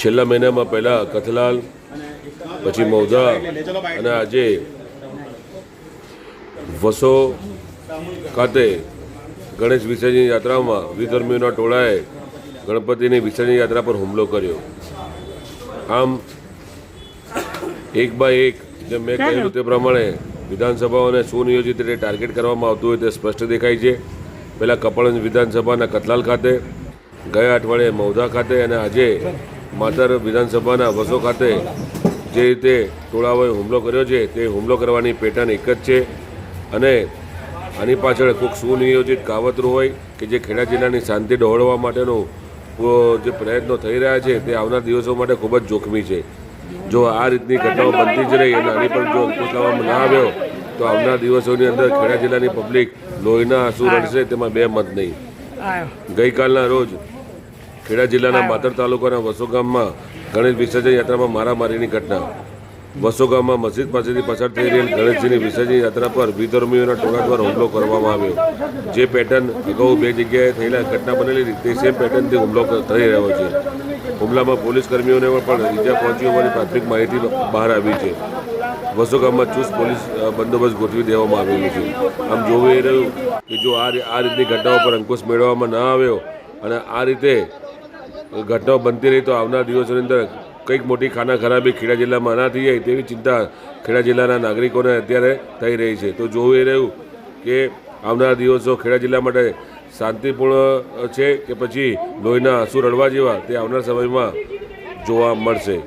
છેલ્લા મહિનામાં પહેલાં કથલાલ પછી મૌધા અને આજે વસો ખાતે ગણેશ વિસર્જન યાત્રામાં વિધર્મીઓના ટોળાએ ગણપતિની વિસર્જન યાત્રા પર હુમલો કર્યો. આમ એક બાય એક જેમ મેં કહ્યું તે પ્રમાણે વિધાનસભાઓને સુનિયોજિત રીતે ટાર્ગેટ કરવામાં આવતું હોય તે સ્પષ્ટ દેખાય છે. પહેલાં કપડંજ વિધાનસભાના કતલાલ ખાતે ગયા અઠવાડિયે મૌધા ખાતે અને આજે માતર વિધાનસભાના વસો ખાતે જે રીતે ટોળાઓએ હુમલો કર્યો છે તે હુમલો કરવાની પેટર્ન એક જ છે. અને આની પાછળ કોઈક સુનિયોજિત કાવતરું હોય કે જે ખેડા જિલ્લાની શાંતિ ડહોળવા માટેનો જે પ્રયત્નો થઈ રહ્યા છે તે આવનાર દિવસો માટે ખૂબ જ જોખમી છે. જો આ રીતની ઘટનાઓ બનતી જ રહી અને આની પર જો અંકુશ લાવવામાં ના આવ્યો તો આવનાર દિવસોની અંદર ખેડા જિલ્લાની પબ્લિક લોહીના આંસુ રડશે તેમાં બે મત નહીં. ગઈકાલના રોજ ખેડા જિલ્લાના માતર તાલુકાના વસો ગામમાં ગણેશ વિસર્જન યાત્રામાં મારામારીની ઘટના. વસો ગામમાં મસ્જિદ પાસેથી પસાર થઈ રહેલ ગણેશજીની વિસર્જન યાત્રા પર વિધર્મીઓના ટોળા દ્વારા હુમલો કરવામાં આવ્યો. જે પેટર્ન અગાઉ બે જગ્યાએ થયેલા ઘટના બનેલી તે સેમ પેટર્નથી હુમલો થઈ રહ્યો છે. હુમલામાં પોલીસ કર્મીઓને પણ ઈજા પહોંચી હોવાની પ્રાથમિક માહિતી બહાર આવી છે. વસો ગામમાં ચુસ્ત પોલીસ બંદોબસ્ત ગોઠવી દેવામાં આવેલું છે. આમ જોવું એ રહ્યું કે જો આ આ રીતની ઘટનાઓ પર અંકુશ મેળવવામાં ન આવ્યો અને આ રીતે ઘટનાઓ બનતી રહી તો આવનાર દિવસોની અંદર કંઈક મોટી ખાના ખરાબી ખેડા જિલ્લામાં ના થઈ જાય તેવી ચિંતા ખેડા જિલ્લાના નાગરિકોને અત્યારે થઈ રહી છે. તો જોવું એ રહ્યું કે આવનાર દિવસો ખેડા જિલ્લા માટે શાંતિપૂર્ણ છે કે પછી લોહીના આંસુ રડવા જેવા તે આવનાર સમયમાં જોવા મળશે?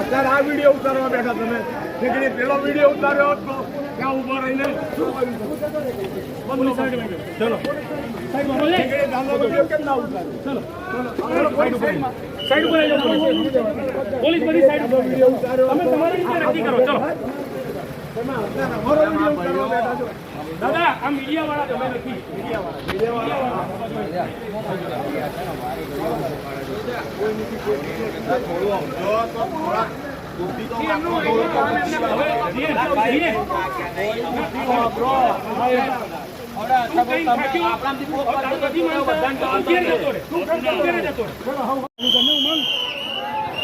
અત્યારે આ વીડિયો ઉતારવા બેઠા તમે. નીકળી પેલો વીડિયો ઉતાર્યો હતો. ત્યાં ઊભો રહીને ચલો. સાઈડ ઉપર પોલીસ. પોલીસ બધી સાઈડ વીડિયો ઉતાર્યો તમે તમારી રીતે નક્કી કરો. ચલો. તમે અત્યારે અમારો વીડિયો ઉતારવા બેઠા છો. દાદા આ મીડિયા વાળા તમે નથી. મીડિયા વાળા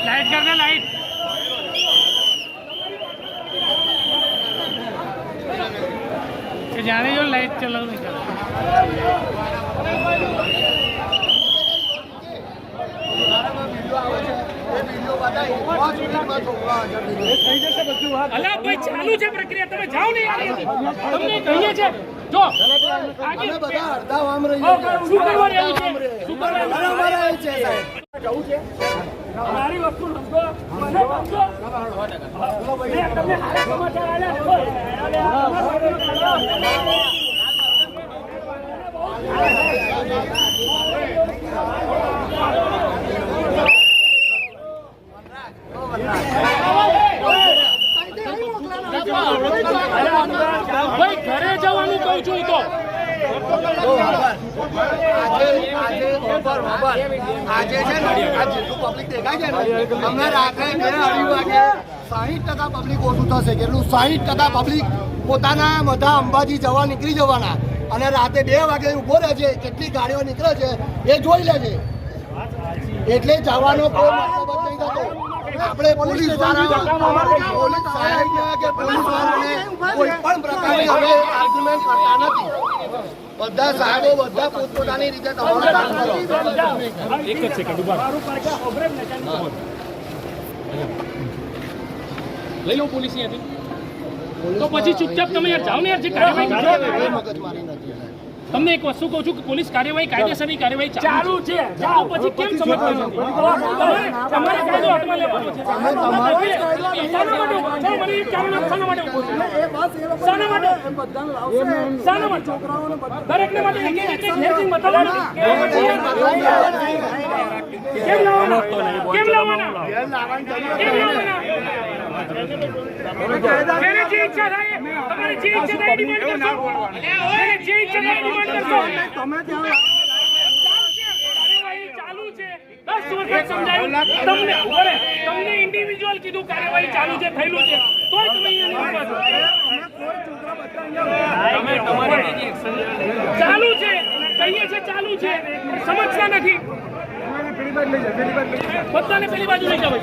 લાઈટ કર લાઈટ જાણે જો લાઈટ ચલાવ નહીં ચાલે અલા ભાઈ ચાલુ છે પ્રક્રિયા. તમે જાઓ ને તમને કહીએ છે. જો. આગે. શું કરવાનું આવ્યું છે. શું કરવાનું જવું છે? મારી વસ્તુ સમજો મને સમજો મેં તમને સારા સમાચાર આલ્યા ભાઈ ઘરે જવાનું કહું છું ઈ તો આજે છે ને આ જેટલું પબ્લિક દેખાય છે ને અમને રાત્રે બે અઢી વાગે સાહીઠ ટકા પબ્લિક ઓછું થશે. કેટલું સાહીઠ ટકા પબ્લિક પોતાના બધા અંબાજી જવા નીકળી જવાના. અને રાતે બે વાગે ઊભો રહે છે કેટલી ગાડીઓ નીકળે છે એ જોઈ લેજે. એટલે જવાનો કોઈ મતલબ જ નહીં થતો. આપણે પોલીસ પોલીસ કે પોલીસ કોઈ પણ પ્રકારની હવે આર્ગ્યુમેન્ટ કરતા નથી. બધા સાહેબો બધા પોતપોતાની રીતે તમારું કામ કરો એક જ સેકન્ડ લઈ લો પોલીસ અહીંયાથી. તો પછી ચૂપચાપ તમે યાર જાઓ ને યાર જે કાર્યવાહી કરો. મગજ નથી તમને એક વસ્તુ કહું છું કે પોલીસ કાર્યવાહી કાયદેસરની કાર્યવાહી ચાલુ છે જાઓ પછી કેમ સમજતા નથી તમારે તમારે કાયદો હાથમાં લેવાનો છે શાના માટે ઊભો? ચાલો મને એક કારણ આપો, શાના માટે ઊભો છો? શાના માટે શાના માટે દરેકને માટે એક એક એક એક હેલ્પિંગ બતાવવાનું કેમ લાવવાના કેમ લાવવાના કેમ લાવવાના મેરે જે ઈચ્છા થાય એ, જે ઈચ્છા થાય ડિમાન્ડ કરશો મેરે જે ઈચ્છા થાય ડિમાન્ડ કરશો તમે ત્યાં ચાલશે. કાર્યવાહી ચાલુ છે દસ વખત સમજાયું તમને ઊભો તમને ઇન્ડિવિજ્યુઅલ કીધું કાર્યવાહી ચાલુ છે થયેલું છે તો તમે અહીંયા. ચાલુ છે કહીએ છે ચાલુ છે સમજતા નથી બધાને પેલી બાજુ લઈ જાવ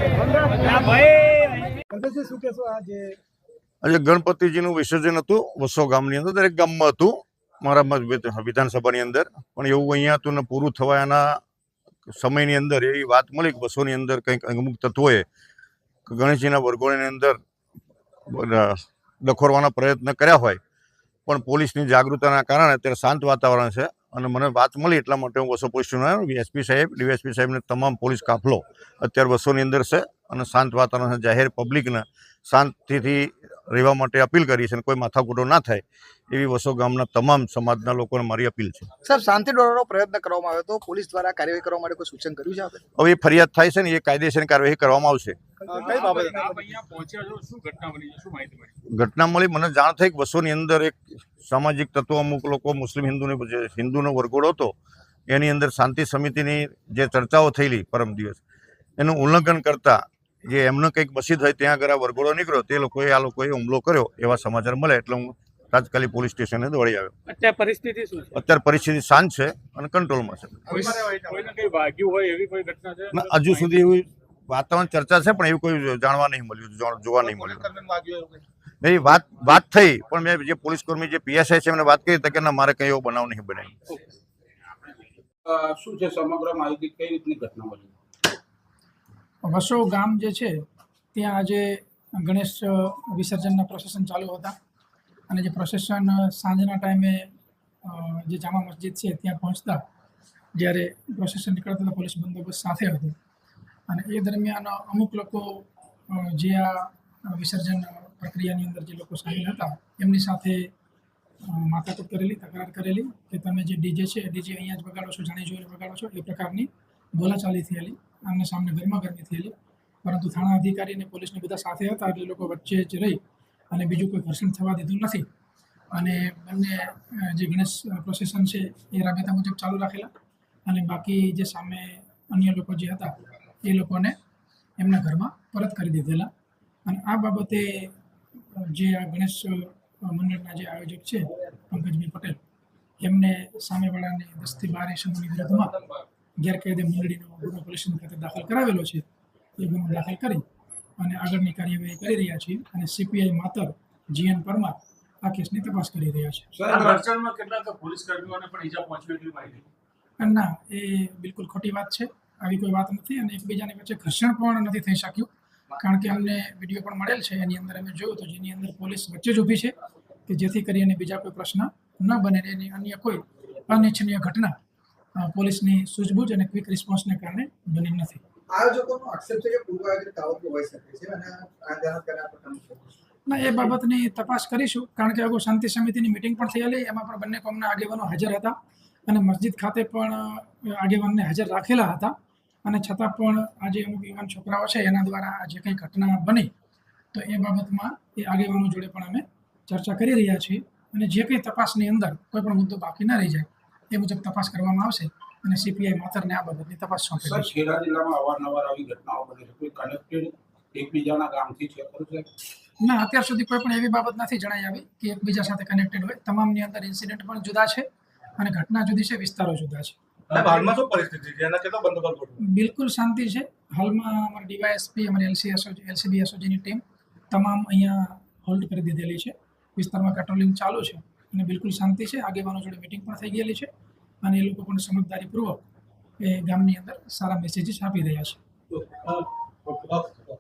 આજે ગણપતિજીનું વિસર્જન હતું, વસો ગામની અંદર, દરેક ગામમાં હતું, મારા વિધાનસભાની અંદર. પણ એવું અહીંયા હતું ને પૂરું થવાના સમયની અંદર એવી વાત મળી કે બસોની અંદર કંઈક અમુક તત્વોએ ગણેશજીના વરઘોડાની અંદર ડખોરવાના પ્રયત્ન કર્યા હોય. પણ પોલીસની જાગૃતતાના કારણે અત્યારે શાંત વાતાવરણ છે અને મને વાત મળી એટલા માટે હું વસો પોલીસ એસપી સાહેબ, ડીએસપી સાહેબને તમામ પોલીસ કાફલો અત્યારે વસોની અંદર છે. અને શાંત વાતાવરણ જાહેર પબ્લિકને શાંતિથી રહેવા માટે અપીલ કરી છે અને કોઈ માથાકૂટો ના થાય એવી વસો ગામના તમામ સમાજના લોકોને મારી અપીલ છે. સર શાંતિ દોડવાનો પ્રયત્ન કરવામાં આવ્યો તો પોલીસ દ્વારા કાર્યવાહી કરવા માટે કોઈ સૂચન કર્યું છે હવે એ ફરિયાદ થાય છે ને એ કાયદેસરની કાર્યવાહી કરવામાં આવશે. ઘટના મળી મને જાણ થઈ કે વસોની અંદર એક સામાજિક તત્વો અમુક લોકો મુસ્લિમ હિન્દુને જે હિન્દુનો વરઘોડો હતો એની અંદર શાંતિ સમિતિની જે ચર્ચાઓ થયેલી પરમ દિવસ એનું ઉલ્લંઘન કરતા જે એમનો કંઈક બસી થઈ ત્યાં આગળ આ વરઘોડો નીકળ્યો તે લોકોએ આ લોકોએ હુમલો કર્યો એવા સમાચાર મળે એટલે હું તાત્કાલિક પોલીસ સ્ટેશને દોડી આવ્યો. અત્યારે પરિસ્થિતિ શું છે? અત્યારે પરિસ્થિતિ શાંત છે અને કંટ્રોલમાં છે. ના, હજુ સુધી એવી વાતાવરણ ચર્ચા છે પણ એવું કોઈ જાણવા નહીં મળ્યું જોવા નહીં મળ્યું. નહીં વાત વાત થઈ પણ મેં જે પોલીસ કર્મી જે પીએસઆઈ છે એમને વાત કરી તો કે ના મારે કંઈ એવો બનાવ નહીં બને શું છે સમગ્ર માહિતી? કઈ રીતની ઘટના બની? વસો ગામ જે છે, ત્યાં આજે ગણેશ વિસર્જનના પ્રોસેસન ચાલુ હતા. અને જે પ્રોસેસન સાંજના ટાઈમે જે જામા મસ્જિદ છે, ત્યાં પહોંચતા જ્યારે પ્રોસેસન નીકળતા પોલીસ બંદોબસ્ત સાથે હતી. અને એ દરમિયાન અમુક લોકો જે આ વિસર્જન પ્રક્રિયાની અંદર જે લોકો સામેલ હતા, એમની સાથે માથાકૂટ કરેલી, તકરાર કરેલી કે તમે જે ડીજે છે ડીજે અહીંયા જ વગાડો છો, જાણી જોઈને વગાડો છો, એ પ્રકારની બોલાચાલી થયેલી, આમને સામને ગરમા ગરમી થયેલી. પરંતુ થાણા અધિકારી અને પોલીસને બધા સાથે હતા એટલે લોકો વચ્ચે જ રહી અને બીજું કોઈ ઘર્ષણ થવા દીધું નથી. અને બંને જે ગણેશ પ્રોસેસન છે એ રાબેતા મુજબ ચાલુ રાખેલા. અને બાકી જે સામે અન્ય લોકો જે હતા, એ લોકોને એમના ઘરમાં પરત કરી દીધેલા. અને આ બાબતે જે આ ગણેશ મંડળના જે આયોજક છે, પંકજભાઈ પટેલ, એમને સામેવાળાને દસથી બાર એસમોની વિરુદ્ધમાં ગેરકાયદે મંડળીનો ગુનો પોલીસ ખાતે દાખલ કરાવેલો છે એ ગુનો દાખલ કરી અને આગળની કાર્યવાહી કરી રહ્યા છીએ અને સીપીઆઈ માતર જીએન પરમાર આ કેસની તપાસ કરી રહ્યા છે. ના એ બિલકુલ ખોટી વાત છે આવી કોઈ વાત નથી અને એકબીજાની વચ્ચે ઘર્ષણ પણ નથી થઈ શક્યું કારણ કે અમને વીડિયો પણ મળેલ છે એની અંદર અમે જોયું તો જેની અંદર પોલીસ વચ્ચે જ ઊભી છે કે જેથી કરીને બીજા કોઈ પ્રશ્ન ન બને અને એની અન્ય કોઈ અનિચ્છનીય ઘટના પોલીસની સૂઝબૂઝ અને ક્વિક રિસ્પોન્સને કારણે બની નથી. આયોજકોનો આક્ષેપ છે કે પૂર્વ આયોજિત કાવતરું હોઈ શકે છે અને આ છે ના એ બાબતની તપાસ કરીશું કારણ કે અગાઉ શાંતિ સમિતિની મિટિંગ પણ થયેલી એમાં પણ બંને કોમના આગેવાનો હાજર હતા અને મસ્જિદ ખાતે પણ આગેવાનને હાજર રાખેલા હતા. અને છતાં પણ આજે અમુક યુવાન છોકરાઓ છે એના દ્વારા આ જે કંઈ ઘટના બની તો એ બાબતમાં એ આગેવાનો જોડે પણ અમે ચર્ચા કરી રહ્યા છીએ. અને જે કંઈ તપાસની અંદર કોઈ પણ મુદ્દો બાકી ના રહી જાય એ મુજબ તપાસ કરવામાં આવશે અને સીપીઆઈ માતરને આ બાબતની તપાસ સોંપી સર છે ખેડા જિલ્લામાં અવારનવાર આવી ઘટનાઓ બને છે. કોઈ કનેક્ટેડ એકબીજાના ગામથી છે ખરું છે ના અત્યાર સુધી કોઈ પણ એવી બાબત નથી જણાઈ આવી કે એકબીજા સાથે કનેક્ટેડ હોય. તમામની અંદર ઇન્સિડન્ટ પણ જુદા છે અને ઘટના જુદી છે વિસ્તારો જુદા છે. હાલમાં શું પરિસ્થિતિ છે? એના કેટલો બંદોબસ્ત? બિલકુલ શાંતિ છે. હાલમાં અમારી ડીવાયએસપી અમારી એલસી એલસીબી એસઓજીની ટીમ તમામ અહીંયા હોલ્ડ કરી દીધેલી છે. વિસ્તારમાં પેટ્રોલિંગ ચાલુ છે. અને બિલકુલ શાંતિ છે આગેવાનો જોડે મિટિંગ પણ થઈ ગયેલી છે અને એ લોકો પણ સમજદારીપૂર્વક એ ગામની અંદર સારા મેસેજીસ આપી રહ્યા છે ઓકે, ઓકે.